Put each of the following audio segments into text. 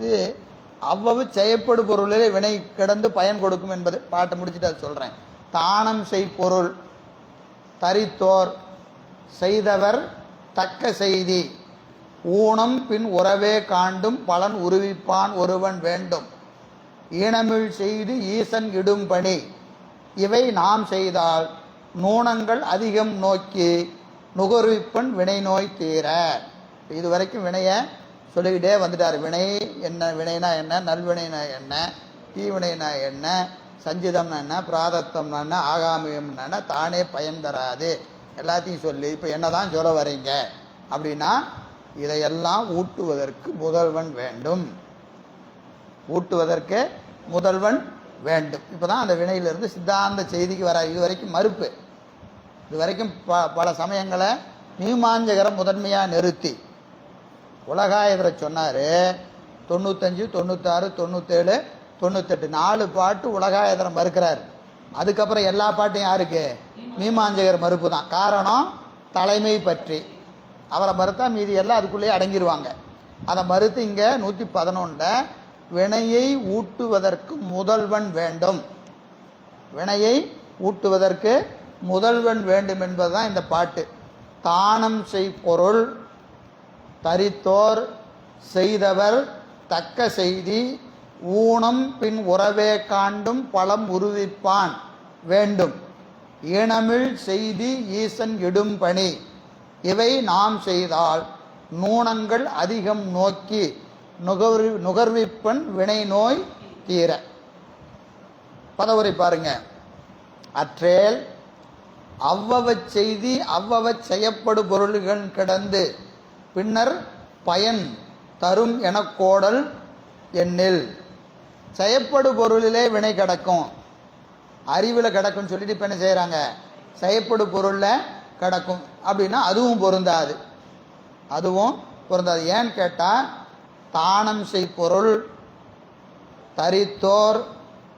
இது அவ்வளவு செய்யப்படு பொருளிலே வினை கிடந்து பயன் கொடுக்கும் என்பது பாட்டை முடிச்சுட்டு அது சொல்கிறேன் தானம் செய் பொருள் தரித்தோர் செய்தவர் தக்க செய்தி. ஊனம் பின் உறவே காண்டும் பலன் உருவிப்பான் ஒருவன் வேண்டும். ஈனமிழ் செய்து ஈசன் இடும் பணி. இவை நாம் செய்தால் நூனங்கள் அதிகம் நோக்கி நுகர்விப்பன் வினை நோய் தீர. இதுவரைக்கும் வினையை சொல்லிக்கிட்டே வந்துட்டார். வினை என்ன வினைனா என்ன நல்வினைனா என்ன தீவினைனா என்ன சஞ்சிதம்னா என்ன பிராதத்தம்னா என்ன ஆகாமியம்னா என்ன தானே பயன் தராது. எல்லாத்தையும் சொல்லி இப்போ என்னதான் சொல்ல வரீங்க? அப்படின்னா இதையெல்லாம் ஊட்டுவதற்கு முதல்வன் வேண்டும். ஊட்டுவதற்கு முதல்வன் வேண்டும். இப்போ தான் அந்த வினையிலிருந்து சித்தாந்த செய்திக்கு வர இது வரைக்கும் மறுப்பு. இது வரைக்கும் ப பல சமயங்களை மீமாஞ்சகரை முதன்மையாக நிறுத்தி. உலகாயதரை சொன்னார் தொண்ணூத்தஞ்சு தொண்ணூத்தாறு தொண்ணூத்தேழு தொண்ணூத்தெட்டு நாலு பாட்டு உலகாயதரம் மறுக்கிறார். அதுக்கப்புறம் எல்லா பாட்டும் யாருக்கு? மீமாஞ்சகர் மறுப்பு தான் காரணம் தலைமை பற்றி. அவரை மறுத்தா மீதி எல்லாம் அதுக்குள்ளேயே அடங்கிடுவாங்க அதை மறுத்து இங்கே நூற்றி பதினொன்றில் வினையை ஊட்டுவதற்கு முதல்வன் வேண்டும். வினையை ஊட்டுவதற்கு முதல்வன் வேண்டும் என்பதுதான் இந்த பாட்டு. தானம் செய் பொருள் தரித்தோர் செய்தவர் தக்க செய்தி ஊனம் பின் உறவே காண்டும் பலம் உருவிப்பான் வேண்டும். ஈனமிழ் செய்தி ஈசன் இடும் பணி. இவை நாம் செய்தால் நூனங்கள் அதிகம் நோக்கி நுகர்வி நுகர்விப்பன் வினை நோய் தீர. பதவுரை பாருங்க. அற்றேல் அவ்வவச் செய்தி அவ்வவச் செய்யப்படு பொருள்கள் கிடந்து பின்னர் பயன் தரும் என கோடல் எண்ணில். செயற்படு பொருளிலே வினை கிடக்கும். அறிவில் கிடக்கும்னு சொல்லிட்டு இப்போ என்ன செய்கிறாங்க செயற்படு பொருளில் கிடக்கும். அப்படின்னா அதுவும் பொருந்தாது. அதுவும் பொருந்தாது. ஏன்னு கேட்டால் தானம் செய் பொருள் தரித்தோர்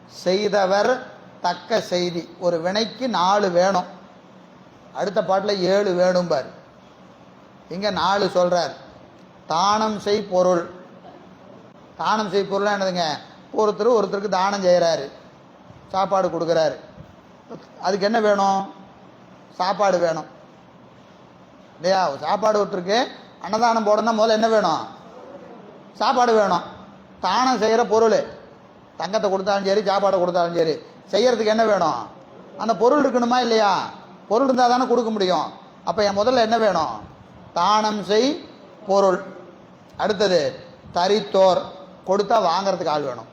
செய்தவர் தக்க செய்தி. ஒரு வினைக்கு நாலு வேணும். அடுத்த பாட்டில் ஏழு வேணும் பாரு இங்கே நாலு சொல்கிறார் தானம் செய் பொருள். தானம் செய் பொருள் என்னதுங்க? ஒருத்தர் ஒருத்தருக்கு தானம் செய்கிறாரு சாப்பாடு கொடுக்குறாரு. அதுக்கு என்ன வேணும்? சாப்பாடு வேணும். இல்லையா? சாப்பாடு ஒருத்தருக்கு அன்னதானம் போடணும்னா முதல்ல என்ன வேணும்? சாப்பாடு வேணும். தானம் செய்கிற பொருள். தங்கத்தை கொடுத்தாலும் சரி சாப்பாடை கொடுத்தாலும் சரி செய்யறதுக்கு என்ன வேணும்? அந்த பொருள் இருக்கணுமா இல்லையா? பொருள் இருந்தால் தானே கொடுக்க முடியும். அப்போ என் முதல்ல என்ன வேணும்? தானம் செய் பொருள். அடுத்தது தரித்தோர். கொடுத்தா வாங்குறதுக்கு ஆள் வேணும்.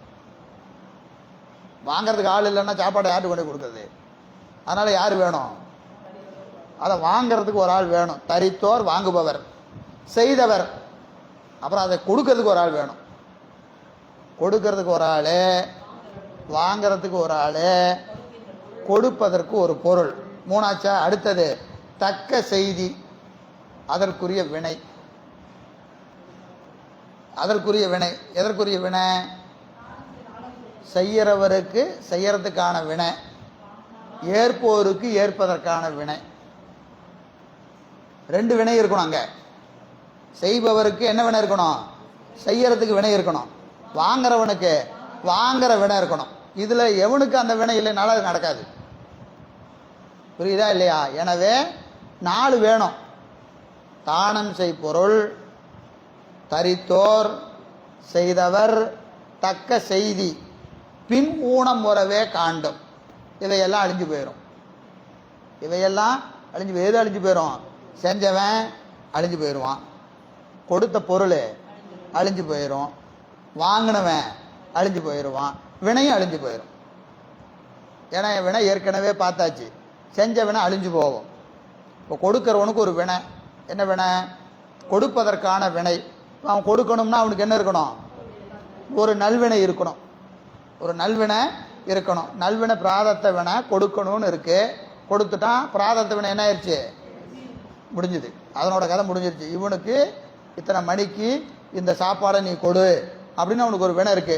வாங்குறதுக்கு ஆள் இல்லைன்னா சாப்பாடு யாருக்கு கொண்டு கொடுக்குறது? அதனால் யார் வேணும்? அதை வாங்குறதுக்கு ஒரு ஆள் வேணும். தரித்தோர் வாங்குபவர். செய்தவர். அப்புறம் அதை கொடுக்கறதுக்கு ஒரு ஆள் வேணும். கொடுக்கறதுக்கு ஒரு ஆள் வாங்கிறதுக்கு ஒரு ஆள் கொடுப்பதற்கு ஒரு பொருள். மூணாச்சா? அடுத்தது தக்க செய்தி. அதற்குரிய வினை. அதற்குரிய வினை. எதற்குரிய வினை? செய்கிறவருக்கு செய்யறதுக்கான வினை. ஏற்போருக்கு ஏற்பதற்கான வினை. ரெண்டு வினை இருக்கணும் அங்கே. செய்பவருக்கு என்ன வினை இருக்கணும்? செய்யறதுக்கு வினை இருக்கணும். வாங்குறவனுக்கு வாங்குற வினை இருக்கணும். இதில் எவனுக்கு அந்த வினை இல்லைனாலும் அது நடக்காது. புரியுதா இல்லையா? எனவே நாலு வேணும். தானம் செய் பொருள் தரித்தோர் செய்தவர் தக்க செய்தி. பின் ஊனம் உறவே காண்டும். இவையெல்லாம் அழிஞ்சு போயிடும் இவையெல்லாம் அழிஞ்சு எது அழிஞ்சு போயிடும் செஞ்சவன் அழிஞ்சு போயிடுவான் கொடுத்த பொருள் அழிஞ்சு போயிடும் வாங்கினவன் அழிஞ்சு போயிடுவான் வினையும் அழிஞ்சு போயிடும் ஏன்னா வினை ஏற்கனவே பார்த்தாச்சு. செஞ்ச வினை அழிஞ்சு போகும். இப்போ கொடுக்குறவனுக்கு ஒரு வினை. என்ன வினை? கொடுப்பதற்கான வினை. அவன் கொடுக்கணும்னா அவனுக்கு என்ன இருக்கணும்? ஒரு நல்வினை இருக்கணும். ஒரு நல்வினை இருக்கணும். நல்வினை பிராதத்த வினை கொடுக்கணும்னு இருக்கு. கொடுத்துட்டான் பிராதத்த வினை என்ன ஆயிடுச்சு முடிஞ்சுது. அதனோட கதை முடிஞ்சிருச்சு. இவனுக்கு இத்தனை மணிக்கு இந்த சாப்பாடை நீ கொடு அப்படின்னு அவனுக்கு ஒரு வினை இருக்கு.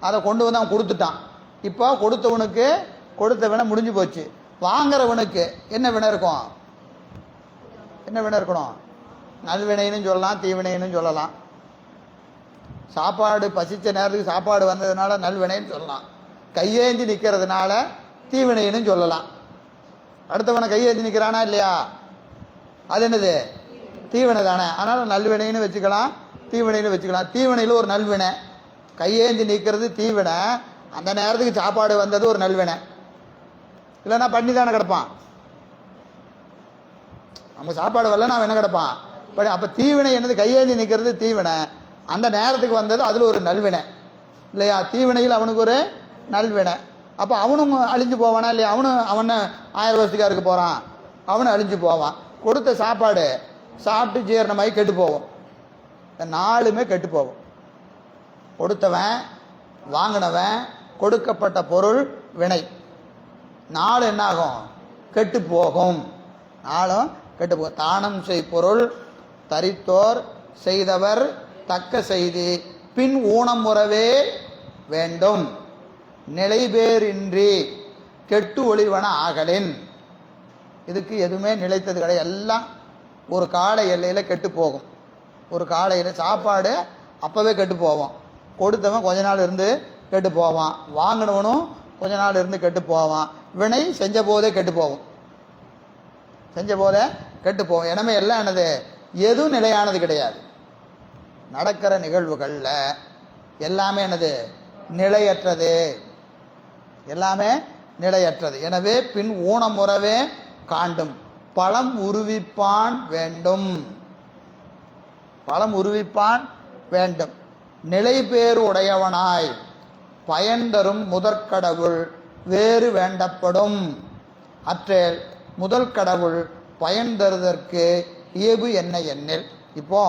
அதை கொண்டு வந்து அவன் கொடுத்துட்டான். இப்போ கொடுத்தவனுக்கு கொடுத்த வினை முடிஞ்சு போச்சு. வாங்குறவனுக்கு என்ன வினை இருக்கும்? என்ன வினை இருக்கணும்? நல்வினைன்னு சொல்லலாம் தீவினைன்னு சொல்லலாம். சாப்பாடு பசித்த நேரத்துக்கு சாப்பாடு வந்ததுனால நல்வினைன்னு சொல்லலாம். கையேந்தி நிற்கிறதுனால தீவினைன்னு சொல்லலாம். அடுத்தவனை கையேந்தி நிற்கிறானா இல்லையா? அது என்னது? தீவினை தானே. அதனால் நல்வினைன்னு வச்சுக்கலாம் தீவினைன்னு வச்சுக்கலாம். தீவினையில் ஒரு நல்வினை கையேந்தி நிற்கிறது தீவினை அந்த நேரத்துக்கு சாப்பாடு வந்தது ஒரு நல்வினை இல்லைன்னா பண்ணி தானே கிடப்பான். நம்ம சாப்பாடு வரல நான் என்ன கிடப்பான்? பட் அப்போ தீவினை என்னது? கையேந்தி நிற்கிறது தீவினை. அந்த நேரத்துக்கு வந்தது அதில் ஒரு நல்வினை. இல்லையா? தீவினையில் அவனுக்கு ஒரு நல்வினை. அப்போ அவனும் அழிஞ்சு போவானா? இல்லையா? அவனும் அவனை ஆயிரம் வருஷத்துக்காருக்கு போகிறான் அவனும் அழிஞ்சு போவான். கொடுத்த சாப்பாடு சாப்பிட்டு ஜீரணமாகி கெட்டு போகும். இந்த நாலுமே கெட்டு போகும். கொடுத்தவன் வாங்கினவன் கொடுக்கப்பட்ட பொருள் வினை. நாள் என்னாகும்? கெட்டு போகும். நாளும் கேட்டு தானம் செய் பொருள் தரித்தோர் செய்தவர் தக்க செய்தி. பின் ஊனம் உறவே வேண்டும். நிலைபேரின்றி கெட்டு ஒளிவன ஆகலின். இதுக்கு எதுவுமே நிலைத்தது கிடையாது. எல்லாம் ஒரு கால எல்லையில் கெட்டு போகும். ஒரு காலையில் சாப்பாடு அப்போவே கெட்டு போவோம் கொடுத்தவன் கொஞ்ச நாள் இருந்து கெட்டு போவான். வாங்கினவனும் கொஞ்ச நாள் இருந்து கெட்டு போவான். வினை செஞ்ச போதே கெட்டு போகும். செஞ்ச போதே கெட்டு போகும் எனவே எல்லாம் என்னது? எதுவும் நிலையானது கிடையாது. நடக்கிற நிகழ்வுகளில் எல்லாமே என்னது? நிலையற்றது. எல்லாமே நிலையற்றது. எனவே பின் ஊனமுறவே காண்டும். பழம் உருவிப்பான் வேண்டும். பழம் உருவிப்பான் வேண்டும். நிலை பேறு உடையவனாய் பயன் தரும் முதற்கடவுள் வேறு வேண்டப்படும். அற்றேல் முதல் கடவுள் பயன் தருதற்கு இயவு என்ன எண்ணில்? இப்போ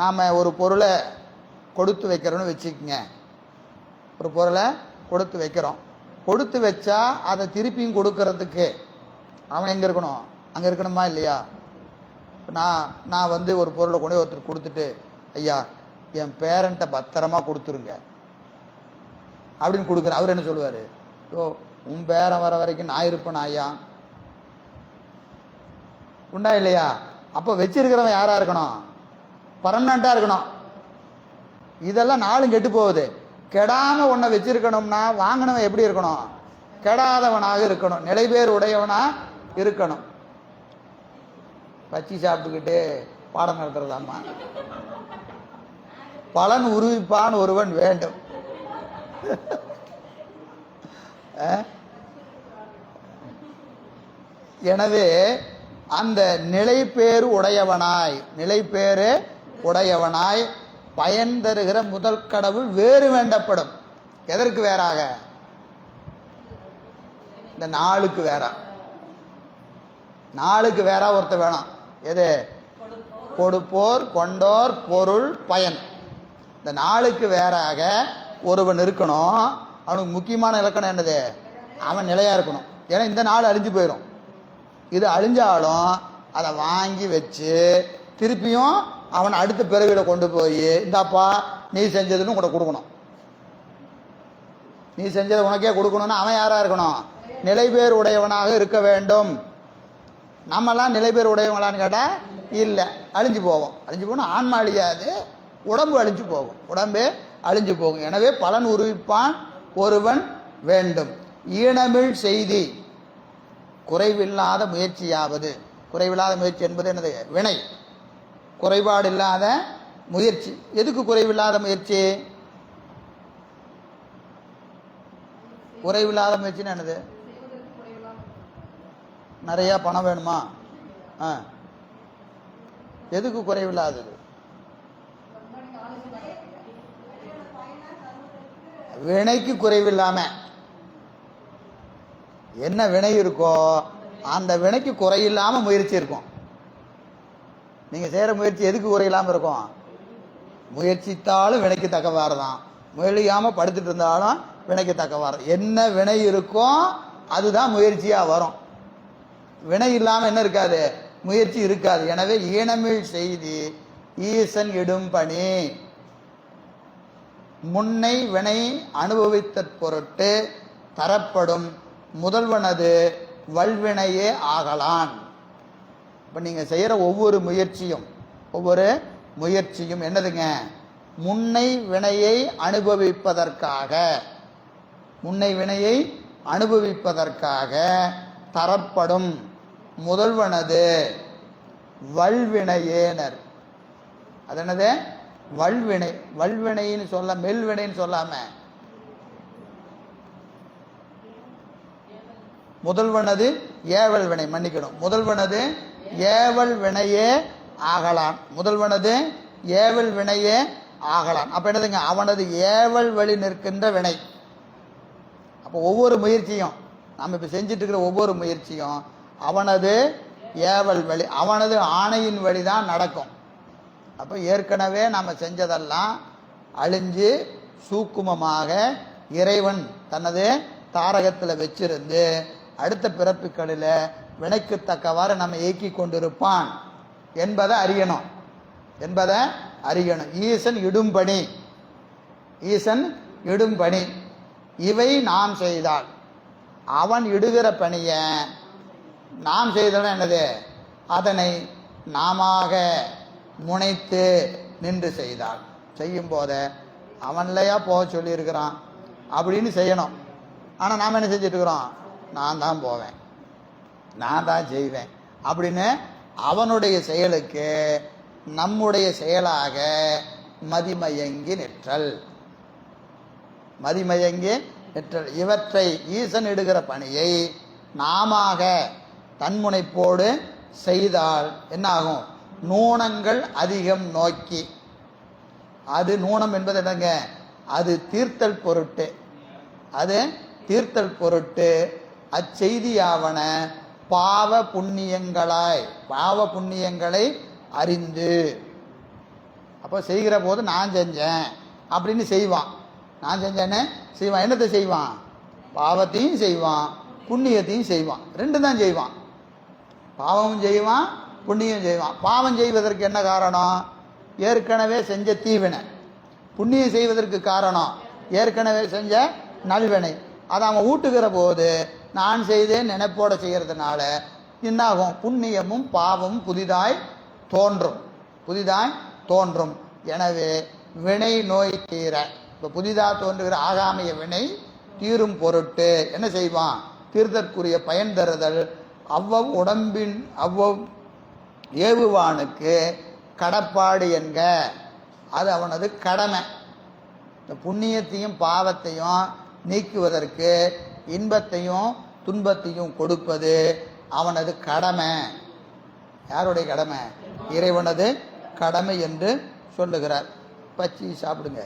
நாம் ஒரு பொருளை கொடுத்து வைக்கிறோன்னு வச்சுக்கோங்க. ஒரு பொருளை கொடுத்து வைக்கிறோம். கொடுத்து வச்சா அதை திருப்பியும் கொடுக்கறதுக்கு அவன் எங்கே இருக்கணும்? அங்கே இருக்கணுமா இல்லையா? நான் நான் வந்து ஒரு பொருளை கொண்டு ஒருத்தர் கொடுத்துட்டு ஐயா என் பேரண்ட்டை பத்திரமா கொடுத்துருங்க. அப்படின்னு கொடுக்குறேன் அவர் என்ன சொல்லுவார்? ஓ உன் பேரன் வர வரைக்கும் நான் இருப்பேன் ஐயா. உண்டா இல்லையா? அப்போ வச்சிருக்கிறவன் யாரா இருக்கணும்? பர்மனண்ட்டாக இருக்கணும். இதெல்லாம் நாளும் கெட்டு போகுது. கெடாம உன்னை வச்சிருக்கணும்னா வாங்கினவன் எப்படி இருக்கணும்? கெடாதவனாக இருக்கணும். நிலைபேர் உடையவனா இருக்கணும். பச்சி சாப்பிட்டுக்கிட்டு பாடம் நடத்துறதாம்மா. பலன் உருவிப்பான் ஒருவன் வேண்டும். எனவே அந்த நிலைப்பேறு உடையவனாய் நிலைப்பேறு உடையவனாய் பயன் தருகிற முதல் கடவுள் வேறு வேண்டப்படும். எதற்கு வேறாக? இந்த நாளுக்கு வேற. நாளுக்கு வேற ஒருத்த வேணாம். எது? கொடுப்போர் கொண்டோர் பொருள் பயன். இந்த நாளுக்கு வேறாக ஒருவன் இருக்கணும். அவனுக்கு முக்கியமான இலக்கணம் என்னது? அவன் நிலையாக இருக்கணும். ஏன்னா இந்த நாள் அழிஞ்சு போயிடும் இது அழிஞ்சாலும் அதை வாங்கி வச்சு திருப்பியும் அவன் அடுத்த பிறவியில் கொண்டு போய் இந்தாப்பா நீ செஞ்சதுன்னு கூட கொடுக்கணும். நீ செஞ்சதை உனக்கே கொடுக்கணும்னா அவன் யாராக இருக்கணும்? நிலைபேர் உடையவனாக இருக்க வேண்டும். நம்மலாம் நிலைபேர் உடையவங்களான்னு கேட்டால் இல்லை அழிஞ்சு போவோம். அழிஞ்சு போகணும் ஆன்மா அழியாது உடம்பு அழிஞ்சு போகும். உடம்பு அழிஞ்சு போகும். எனவே பலன் உருவிப்பான். ஒருவன் வேண்டும். ஈனமிழ் செய்தி. குறைவில்லாத முயற்சியாவது. குறைவில்லாத முயற்சி என்பது என்னது? வினை. குறைபாடு இல்லாத முயற்சி. எதுக்கு குறைவில்லாத முயற்சி? குறைவில்லாத முயற்சின்னு என்னது? நிறையா பணம் வேணுமா? ஆ. எதுக்கு குறைவில்லாதது? வினைக்கு குறைவில்லாம. என்ன வினை இருக்கோ அந்த வினைக்கு குறையில்லாம முயற்சி இருக்கும். நீங்க செய்யற முயற்சி எதுக்கு குறையில்லாம இருக்கும்? முயற்சித்தாலும் வினைக்கு தக்கவாறு தான். முயலியாம படுத்துட்டு இருந்தாலும் வினைக்கு தக்கவாறு. என்ன வினை இருக்கோ அதுதான் முயற்சியா வரும். வினை இல்லாம என்ன இருக்காது? முயற்சி இருக்காது. எனவே ஈனமிழ் செய்தி ஈசன் இடும் பணி. முன்னை வினை அனுபவித்த பொருட்டு தரப்படும் முதல்வனது வல்வினையே ஆகலான். இப்போ நீங்கள் செய்கிற ஒவ்வொரு முயற்சியும் ஒவ்வொரு முயற்சியும் என்னதுங்க? முன்னை வினையை அனுபவிப்பதற்காக முன்னை வினையை அனுபவிப்பதற்காக தரப்படும் முதல்வனது வல்வினையேனர். அது என்னது? வல்வினை வல்வினைன்னு சொல்ல மெல்வினைன்னு சொல்லாம முதல்வனது ஏவல் வினை மன்னிக்கணும். முதல்வனது ஏவல் வினையே ஆகலான் முதல்வனது ஏவல் வினையே ஆகலான் அப்ப என்னதுங்க? அவனது ஏவல் வழி நிற்கின்ற வினை. அப்போ ஒவ்வொரு முயற்சியும் நம்ம இப்போ செஞ்சுட்டு இருக்கிற ஒவ்வொரு முயற்சியும் அவனது ஏவல் வழி அவனது ஆணையின் வழி தான் நடக்கும். அப்போ ஏற்கனவே நாம் செஞ்சதெல்லாம் அழிஞ்சு சூக்குமமாக இறைவன் தனது தாரகத்தில் வச்சிருந்து அடுத்த பிறப்புகளில் வினைக்கு தக்கவாறு நம்ம இயக்கி கொண்டிருப்பான் என்பதை அறியணும். என்பதை அறியணும். ஈசன் இடும்பணி ஈசன் இடும்பணி இவை நாம் செய்தால். அவன் இடுகிற பணியை நாம் செய்தவன் என்னது? அதனை நாமாக முனைத்து நின்று செய்தால் செய்யும் போத அவன்லையா போக சொல்லியிருக்கிறான். அப்படின்னு செய்யணும். ஆனால் நாம் என்ன செஞ்சிட்ருக்குறோம் இருக்கிறோம் நான் தான் போவேன். நான் தான் செய்வேன். அப்படின்னு அவனுடைய செயலுக்கு நம்முடைய செயலாக மதிமயங்கி நிற்றல். மதிமயங்கி நிற்றல். இவற்றை ஈசன் இடுகிற பணியை நாமாக தன்முனைப்போடு செய்தால் என்னாகும்? நூனங்கள் அதிகம் நோக்கி. அது நூனம் என்பது என்னங்க? அது தீர்த்தல் பொருட்டு. அது தீர்த்தல் பொருட்டு. அச்செய்தியாவன பாவ புண்ணியங்களாய். பாவ புண்ணியங்களை அறிந்து. அப்போ செய்கிற போது நான் செஞ்சேன் அப்படின்னு செய்வான். நான் செஞ்சேன்னு செய்வான். என்னத்தை செய்வான்? பாவத்தையும் செய்வான். புண்ணியத்தையும் செய்வான். ரெண்டு தான் செய்வான். பாவமும் செய்வான் புண்ணியம் செய்வான். பாவம் செய்வதற்கு என்ன காரணம்? ஏற்கனவே செஞ்ச தீவினை. புண்ணியம் செய்வதற்கு காரணம். ஏற்கனவே செஞ்ச நல்வினை. அதை அவன் ஊட்டுகிற போது நான் செய்தேன் நினைப்போட செய்கிறதுனால என்னாகும்? புண்ணியமும் பாவமும் புதிதாய் தோன்றும். புதிதாய் தோன்றும். எனவே வினை நோய் தீர. இப்போ புதிதாக தோன்றுகிற ஆகாமிய வினை தீரும் பொருட்டு என்ன செய்வான்? தீர்த்தற்குரிய பயன் தருதல். அவ்வவ் உடம்பின் அவ்வவ் ஏவுவானுக்கு கடப்பாடு என்க. அது அவனது கடமை. இந்த புண்ணியத்தையும் பாவத்தையும் நீக்குவதற்கு இன்பத்தையும் துன்பத்தையும் கொடுப்பது அவனது கடமை. யாருடைய கடமை? இறைவனது கடமை என்று சொல்லுகிறார். பச்சி சாப்பிடுங்க.